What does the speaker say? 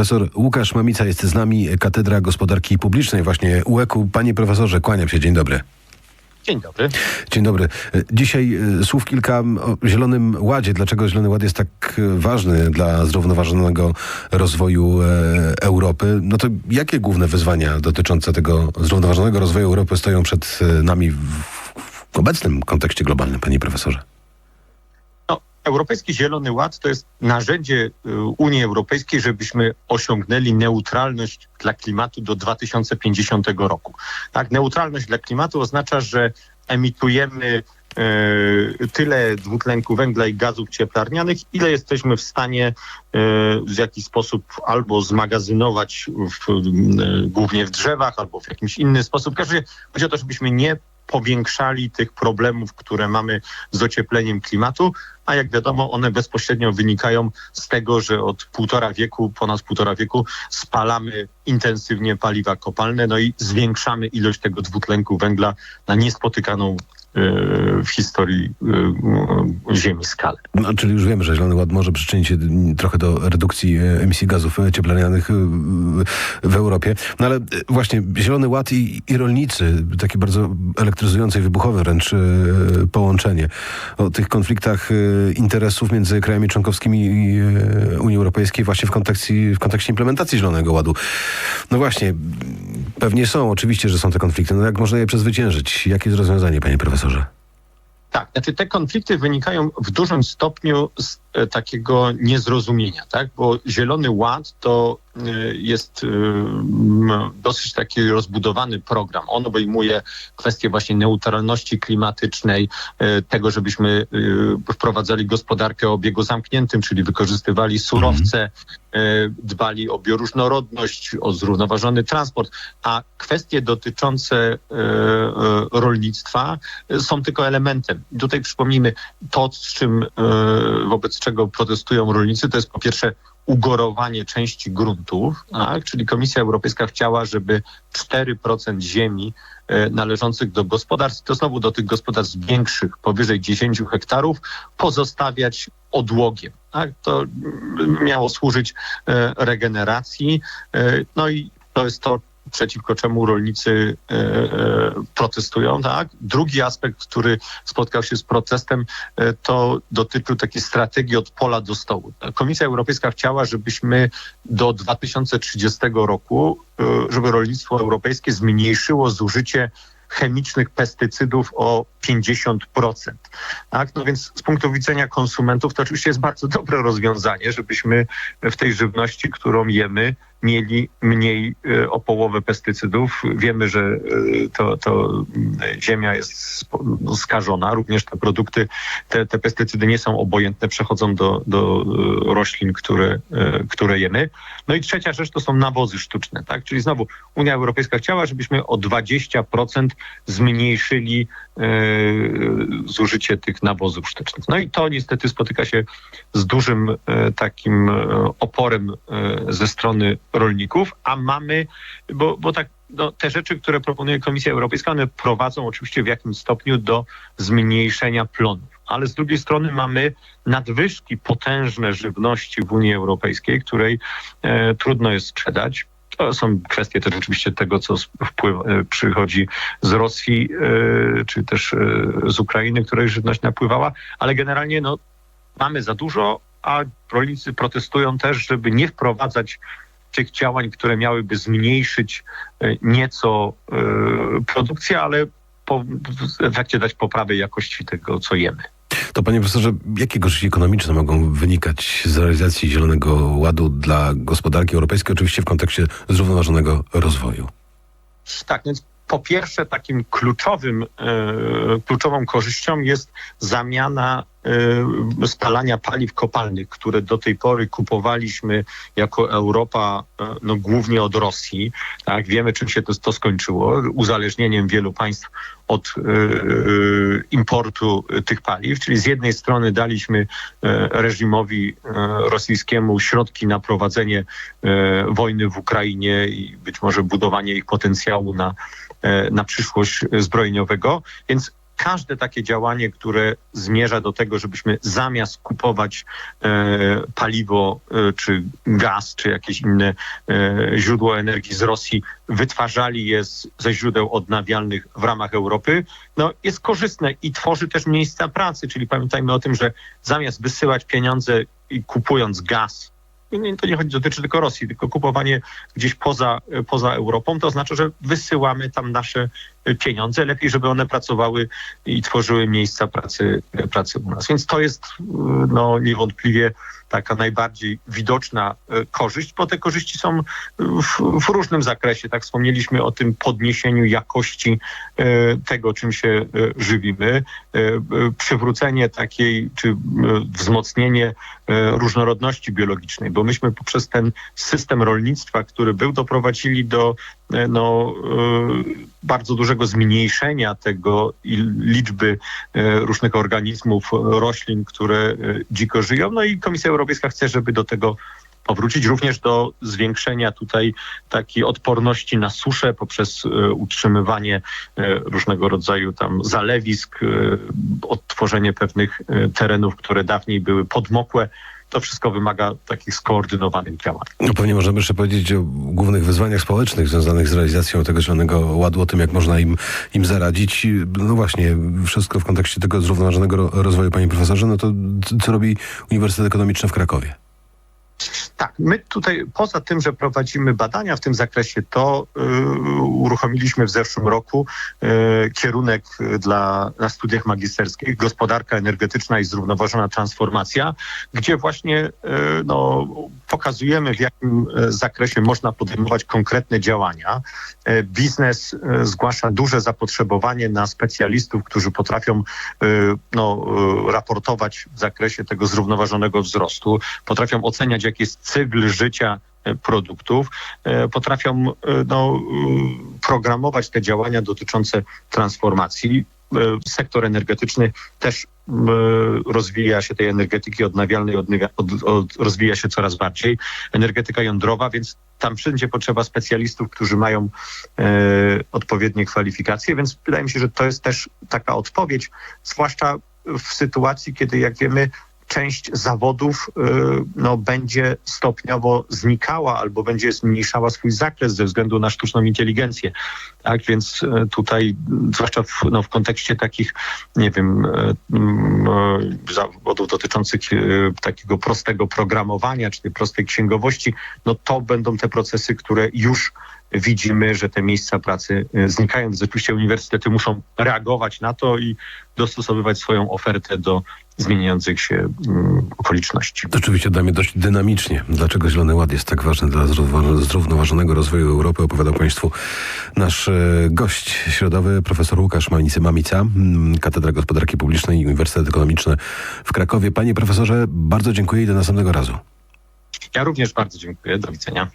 profesor Łukasz Mamica jest z nami, Katedra Gospodarki Publicznej, właśnie UEK-u. Panie profesorze, kłaniam się, dzień dobry. Dzień dobry. Dzień dobry. Dzisiaj e, słów kilka o Zielonym Ładzie. Dlaczego Zielony Ład jest tak e, ważny dla zrównoważonego rozwoju e, Europy? No to jakie główne wyzwania dotyczące tego zrównoważonego rozwoju Europy stoją przed nami w, w obecnym kontekście globalnym, panie profesorze? Europejski Zielony Ład to jest narzędzie y, Unii Europejskiej, żebyśmy osiągnęli neutralność dla klimatu do 2050 roku. Tak, neutralność dla klimatu oznacza, że emitujemy e, tyle dwutlenku węgla i gazów cieplarnianych, ile jesteśmy w stanie e, w jakiś sposób albo zmagazynować w, głównie w drzewach, albo w jakimś inny sposób. Chodzi o to, żebyśmy nie powiększali tych problemów, które mamy z ociepleniem klimatu, a jak wiadomo, one bezpośrednio wynikają z tego, że od półtora wieku, ponad półtora wieku spalamy intensywnie paliwa kopalne, no i zwiększamy ilość tego dwutlenku węgla na niespotykaną w historii e, Ziemi skalę. No, czyli już wiemy, że Zielony Ład może przyczynić się trochę do redukcji e, emisji gazów e, cieplarnianych e, w Europie. No ale właśnie Zielony Ład i, i rolnicy, takie bardzo elektryzujące i wybuchowe wręcz połączenie. O tych konfliktach interesów między krajami członkowskimi Unii Europejskiej właśnie w kontekście, w kontekście implementacji Zielonego Ładu. No właśnie, pewnie są, oczywiście, że są te konflikty. No jak można je przezwyciężyć? Jakie jest rozwiązanie, panie profesorze? Tak, znaczy te konflikty wynikają w dużym stopniu z takiego niezrozumienia, tak? Bo Zielony Ład to e, jest e, dosyć taki rozbudowany program. On obejmuje kwestie właśnie neutralności klimatycznej, e, tego, żebyśmy e, wprowadzali gospodarkę o obiegu zamkniętym, czyli wykorzystywali surowce, e, dbali o bioróżnorodność, o zrównoważony transport, a kwestie dotyczące e, e, rolnictwa e, są tylko elementem. Tutaj przypomnijmy, to z czym, e, wobec czego protestują rolnicy, to jest po pierwsze ugorowanie części gruntów, tak? czyli Komisja Europejska chciała, żeby 4% ziemi e, należących do gospodarstw, to znowu do tych gospodarstw większych, powyżej 10 hektarów, pozostawiać odłogiem. Tak? To miało służyć e, regeneracji. E, No i to jest to, przeciwko czemu rolnicy e, e, protestują. Tak? Drugi aspekt, który spotkał się z protestem, e, to dotyczył takiej strategii od pola do stołu. Komisja Europejska chciała, żebyśmy do 2030 roku, żeby rolnictwo europejskie zmniejszyło zużycie chemicznych pestycydów o 50%. Tak? No więc z punktu widzenia konsumentów to oczywiście jest bardzo dobre rozwiązanie, żebyśmy w tej żywności, którą jemy, mieli mniej e, o połowę pestycydów. Wiemy, że e, to, to mm, ziemia jest no, skażona, również te produkty, te, te pestycydy nie są obojętne, przechodzą do, do e, roślin, które, które jemy. No i trzecia rzecz to są nawozy sztuczne, tak? Czyli znowu Unia Europejska chciała, żebyśmy o 20% zmniejszyli zużycie tych nawozów sztucznych. No i to niestety spotyka się z dużym takim oporem ze strony rolników, a mamy, bo, bo tak no, te rzeczy, które proponuje Komisja Europejska, one prowadzą oczywiście w jakimś stopniu do zmniejszenia plonów. Ale z drugiej strony mamy nadwyżki potężne żywności w Unii Europejskiej, której e, trudno jest sprzedać. To są kwestie też oczywiście tego, co wpływ, e, przychodzi z Rosji, e, czy też e, z Ukrainy, której żywność napływała, ale generalnie no, mamy za dużo, a rolnicy protestują też, żeby nie wprowadzać tych działań, które miałyby zmniejszyć e, nieco e, produkcję, ale po, w efekcie dać poprawę jakości tego, co jemy. To panie profesorze, jakie korzyści ekonomiczne mogą wynikać z realizacji Zielonego Ładu dla gospodarki europejskiej, oczywiście w kontekście zrównoważonego rozwoju? Tak, więc po pierwsze takim kluczowym, e, kluczową korzyścią jest zamiana spalania paliw kopalnych, które do tej pory kupowaliśmy jako Europa e, no, głównie od Rosji. Tak, wiemy czym się to, to skończyło, uzależnieniem wielu państw od e, e, importu tych paliw, czyli z jednej strony daliśmy e, reżimowi e, rosyjskiemu środki na prowadzenie e, wojny w Ukrainie i być może budowanie ich potencjału na, e, na przyszłość zbrojeniowego, więc każde takie działanie, które zmierza do tego, żebyśmy zamiast kupować e, paliwo, e, czy gaz, czy jakieś inne e, źródło energii z Rosji, wytwarzali je ze źródeł odnawialnych w ramach Europy, no, jest korzystne i tworzy też miejsca pracy. Czyli pamiętajmy o tym, że zamiast wysyłać pieniądze i kupując gaz, to nie chodzi, dotyczy tylko Rosji, tylko kupowanie gdzieś poza, poza Europą, to oznacza, że wysyłamy tam nasze pieniądze, lepiej, żeby one pracowały i tworzyły miejsca pracy, pracy u nas. Więc to jest no, niewątpliwie taka najbardziej widoczna e, korzyść, bo te korzyści są w, w różnym zakresie. Tak wspomnieliśmy o tym podniesieniu jakości tego, czym się żywimy, przywrócenie takiej, czy wzmocnienie różnorodności biologicznej, bo myśmy poprzez ten system rolnictwa, który był, doprowadzili do no, e, bardzo dużego zmniejszenia tego liczby e, różnych organizmów, roślin, które e, dziko żyją. No i Komisja Europejska chce, żeby do tego powrócić, również do zwiększenia tutaj takiej odporności na suszę poprzez e, utrzymywanie e, różnego rodzaju tam zalewisk, e, odtworzenie pewnych e, terenów, które dawniej były podmokłe. To wszystko wymaga takich skoordynowanych działań. No, pewnie możemy jeszcze powiedzieć o głównych wyzwaniach społecznych związanych z realizacją tego zielonego ładu, o tym, jak można im, im zaradzić. No właśnie, wszystko w kontekście tego zrównoważonego ro- rozwoju, panie profesorze, no to co robi Uniwersytet Ekonomiczny w Krakowie? Tak, my tutaj poza tym, że prowadzimy badania w tym zakresie, to y, uruchomiliśmy w zeszłym roku y, kierunek y, dla, na studiach magisterskich Gospodarka energetyczna i zrównoważona transformacja, gdzie właśnie y, no, pokazujemy w jakim y, zakresie można podejmować konkretne działania. Y, Biznes y, zgłasza duże zapotrzebowanie na specjalistów, którzy potrafią no, raportować w zakresie tego zrównoważonego wzrostu, potrafią oceniać, jaki jest cykl życia e, produktów, e, potrafią e, no, programować te działania dotyczące transformacji. E, Sektor energetyczny też m, rozwija się tej energetyki odnawialnej, odnawia- od, od, rozwija się coraz bardziej. Energetyka jądrowa, więc tam wszędzie potrzeba specjalistów, którzy mają e, odpowiednie kwalifikacje, więc wydaje mi się, że to jest też taka odpowiedź, zwłaszcza w sytuacji, kiedy jak wiemy, część zawodów y, no, będzie stopniowo znikała albo będzie zmniejszała swój zakres ze względu na sztuczną inteligencję. Tak więc y, tutaj, y, zwłaszcza w, no, w kontekście takich, nie wiem, mm, zawodów dotyczących takiego prostego programowania czy tej prostej księgowości, no to będą te procesy, które już widzimy, że te miejsca pracy y, znikają. Więc oczywiście uniwersytety muszą reagować na to i dostosowywać swoją ofertę do zmieniających się mm, okoliczności. Oczywiście damy dość dynamicznie. Dlaczego Zielony Ład jest tak ważny dla zrównowa- zrównoważonego rozwoju Europy, opowiadał Państwu nasz e, gość środowy, profesor Łukasz Mamicy-Mamica, mm, Katedra Gospodarki Publicznej i Uniwersytet Ekonomiczny w Krakowie. Panie profesorze, bardzo dziękuję i do następnego razu. Ja również bardzo dziękuję. Do widzenia.